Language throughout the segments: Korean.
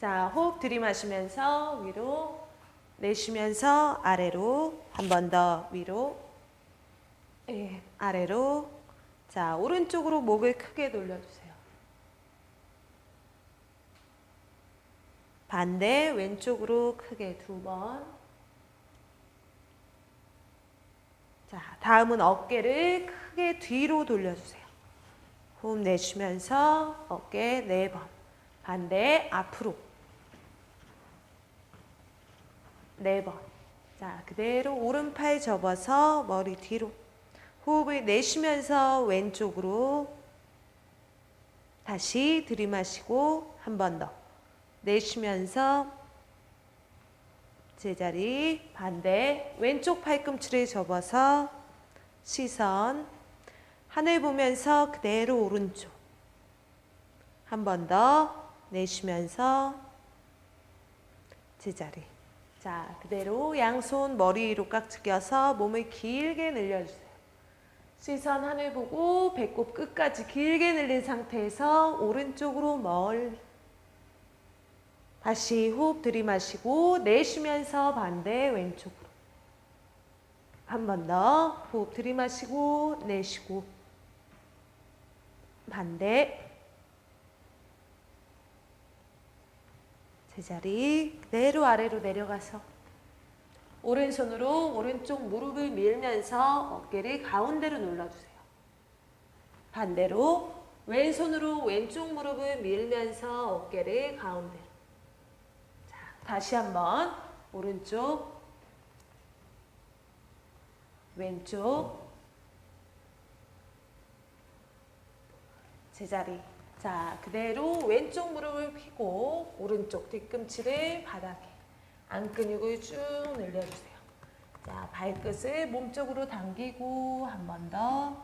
자, 호흡 들이마시면서 위로 내쉬면서 아래로 한 번 더 위로 예, 아래로 자, 오른쪽으로 목을 크게 돌려주세요. 반대 왼쪽으로 크게 두 번. 자, 다음은 어깨를 크게 뒤로 돌려주세요. 호흡 내쉬면서 어깨 네 번. 반대 앞으로. 네 번. 자, 그대로 오른팔 접어서 머리 뒤로. 호흡을 내쉬면서 왼쪽으로. 다시 들이마시고 한 번 더. 내쉬면서 제자리 반대 왼쪽 팔꿈치를 접어서 시선 하늘 보면서 그대로 오른쪽 한 번 더 내쉬면서 제자리 자 그대로 양손 머리 위로 깍지 껴서 몸을 길게 늘려주세요. 시선 하늘 보고 배꼽 끝까지 길게 늘린 상태에서 오른쪽으로 멀리 다시 호흡 들이마시고 내쉬면서 반대 왼쪽으로. 한 번 더 호흡 들이마시고 내쉬고 반대 제자리 그대로 아래로 내려가서 오른손으로 오른쪽 무릎을 밀면서 어깨를 가운데로 눌러주세요. 반대로 왼손으로 왼쪽 무릎을 밀면서 어깨를 가운데로 자, 다시 한번 오른쪽 왼쪽 제자리 자 그대로 왼쪽 무릎을 펴고 오른쪽 뒤꿈치를 바닥에 안 근육을 쭉 늘려주세요 자 발끝을 몸쪽으로 당기고 한 번 더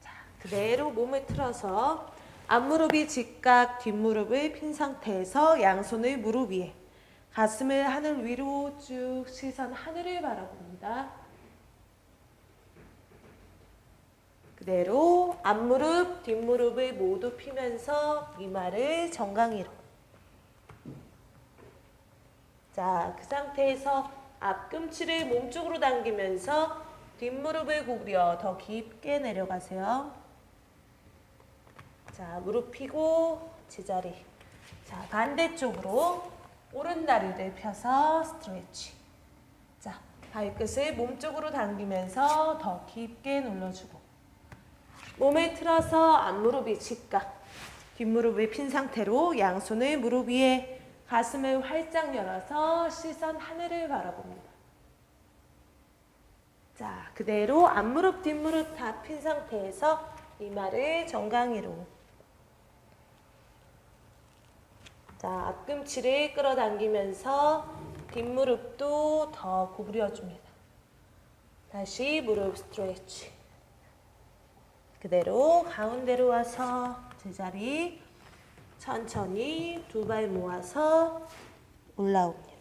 자 그대로 몸을 틀어서 앞무릎이 직각 뒷무릎을 핀 상태에서 양손을 무릎 위에 가슴을 하늘 위로 쭉 시선 하늘을 바라봅니다. 그대로 앞무릎, 뒷무릎을 모두 피면서 이마를 정강이로. 자, 그 상태에서 앞꿈치를 몸쪽으로 당기면서 뒷무릎을 구부려 더 깊게 내려가세요. 자, 무릎 펴고 제자리. 자, 반대쪽으로 오른 다리를 펴서 스트레치. 자, 발끝을 몸쪽으로 당기면서 더 깊게 눌러주고. 몸을 틀어서 앞무릎이 직각. 뒷무릎을 핀 상태로 양손을 무릎 위에 가슴을 활짝 열어서 시선 하늘을 바라봅니다. 자, 그대로 앞무릎, 뒷무릎 다 핀 상태에서 이마를 정강이로. 자, 앞꿈치를 끌어당기면서 뒷무릎도 더 구부려줍니다. 다시 무릎 스트레치. 그대로 가운데로 와서 제자리 천천히 두 발 모아서 올라오고